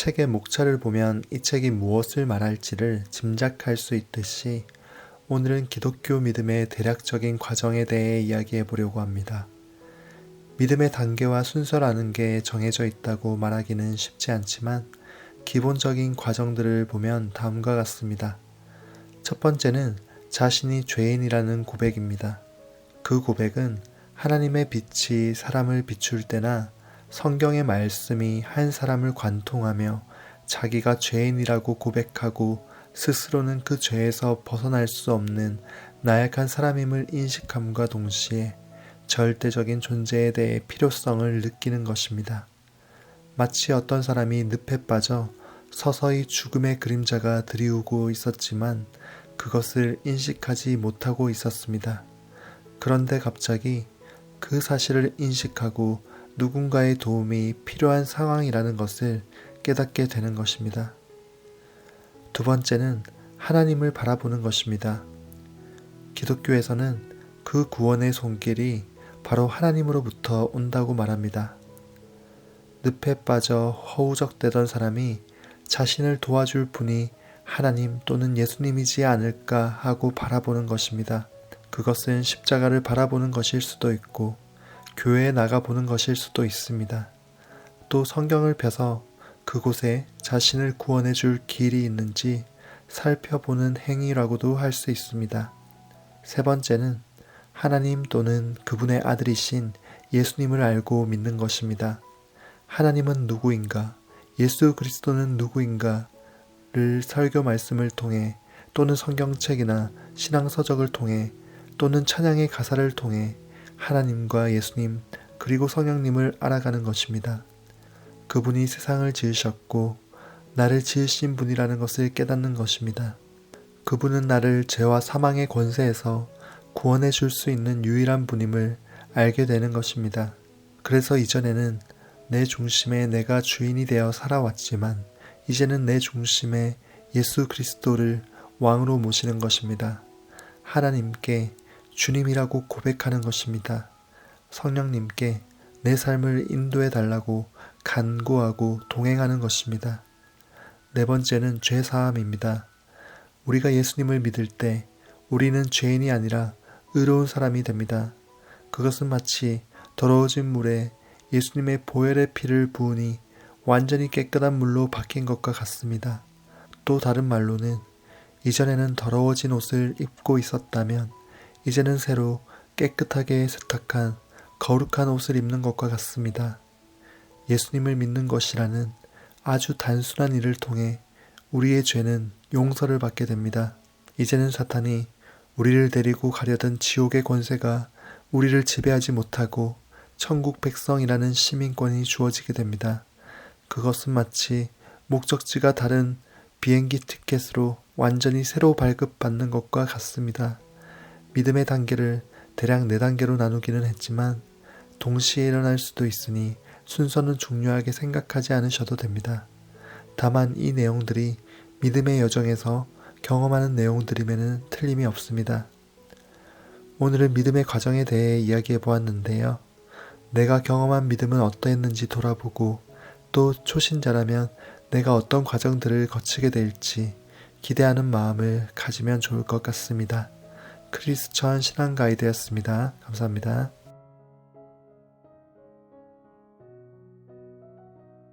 책의 목차를 보면 이 책이 무엇을 말할지를 짐작할 수 있듯이 오늘은 기독교 믿음의 대략적인 과정에 대해 이야기해 보려고 합니다. 믿음의 단계와 순서라는 게 정해져 있다고 말하기는 쉽지 않지만 기본적인 과정들을 보면 다음과 같습니다. 첫 번째는 자신이 죄인이라는 고백입니다. 그 고백은 하나님의 빛이 사람을 비출 때나 성경의 말씀이 한 사람을 관통하며 자기가 죄인이라고 고백하고 스스로는 그 죄에서 벗어날 수 없는 나약한 사람임을 인식함과 동시에 절대적인 존재에 대해 필요성을 느끼는 것입니다. 마치 어떤 사람이 늪에 빠져 서서히 죽음의 그림자가 드리우고 있었지만 그것을 인식하지 못하고 있었습니다. 그런데 갑자기 그 사실을 인식하고 누군가의 도움이 필요한 상황이라는 것을 깨닫게 되는 것입니다. 두 번째는 하나님을 바라보는 것입니다. 기독교에서는 그 구원의 손길이 바로 하나님으로부터 온다고 말합니다. 늪에 빠져 허우적대던 사람이 자신을 도와줄 분이 하나님 또는 예수님이지 않을까 하고 바라보는 것입니다. 그것은 십자가를 바라보는 것일 수도 있고 교회에 나가보는 것일 수도 있습니다. 또 성경을 펴서 그곳에 자신을 구원해 줄 길이 있는지 살펴보는 행위라고도 할 수 있습니다. 세 번째는 하나님 또는 그분의 아들이신 예수님을 알고 믿는 것입니다. 하나님은 누구인가? 예수 그리스도는 누구인가?를 설교 말씀을 통해 또는 성경책이나 신앙서적을 통해 또는 찬양의 가사를 통해 하나님과 예수님 그리고 성령님을 알아가는 것입니다. 그분이 세상을 지으셨고 나를 지으신 분이라는 것을 깨닫는 것입니다. 그분은 나를 죄와 사망의 권세에서 구원해 줄 수 있는 유일한 분임을 알게 되는 것입니다. 그래서 이전에는 내 중심에 내가 주인이 되어 살아왔지만 이제는 내 중심에 예수 그리스도를 왕으로 모시는 것입니다. 하나님께 주님이라고 고백하는 것입니다. 성령님께 내 삶을 인도해 달라고 간구하고 동행하는 것입니다. 네 번째는 죄 사함입니다. 우리가 예수님을 믿을 때 우리는 죄인이 아니라 의로운 사람이 됩니다. 그것은 마치 더러워진 물에 예수님의 보혈의 피를 부으니 완전히 깨끗한 물로 바뀐 것과 같습니다. 또 다른 말로는 이전에는 더러워진 옷을 입고 있었다면 이제는 새로 깨끗하게 세탁한 거룩한 옷을 입는 것과 같습니다. 예수님을 믿는 것이라는 아주 단순한 일을 통해 우리의 죄는 용서를 받게 됩니다. 이제는 사탄이 우리를 데리고 가려던 지옥의 권세가 우리를 지배하지 못하고 천국 백성이라는 시민권이 주어지게 됩니다. 그것은 마치 목적지가 다른 비행기 티켓으로 완전히 새로 발급받는 것과 같습니다. 믿음의 단계를 대략 네 단계로 나누기는 했지만 동시에 일어날 수도 있으니 순서는 중요하게 생각하지 않으셔도 됩니다. 다만 이 내용들이 믿음의 여정에서 경험하는 내용들이면 틀림이 없습니다. 오늘은 믿음의 과정에 대해 이야기해 보았는데요. 내가 경험한 믿음은 어떠했는지 돌아보고 또 초신자라면 내가 어떤 과정들을 거치게 될지 기대하는 마음을 가지면 좋을 것 같습니다. 크리스천 신앙 가이드였습니다. 감사합니다.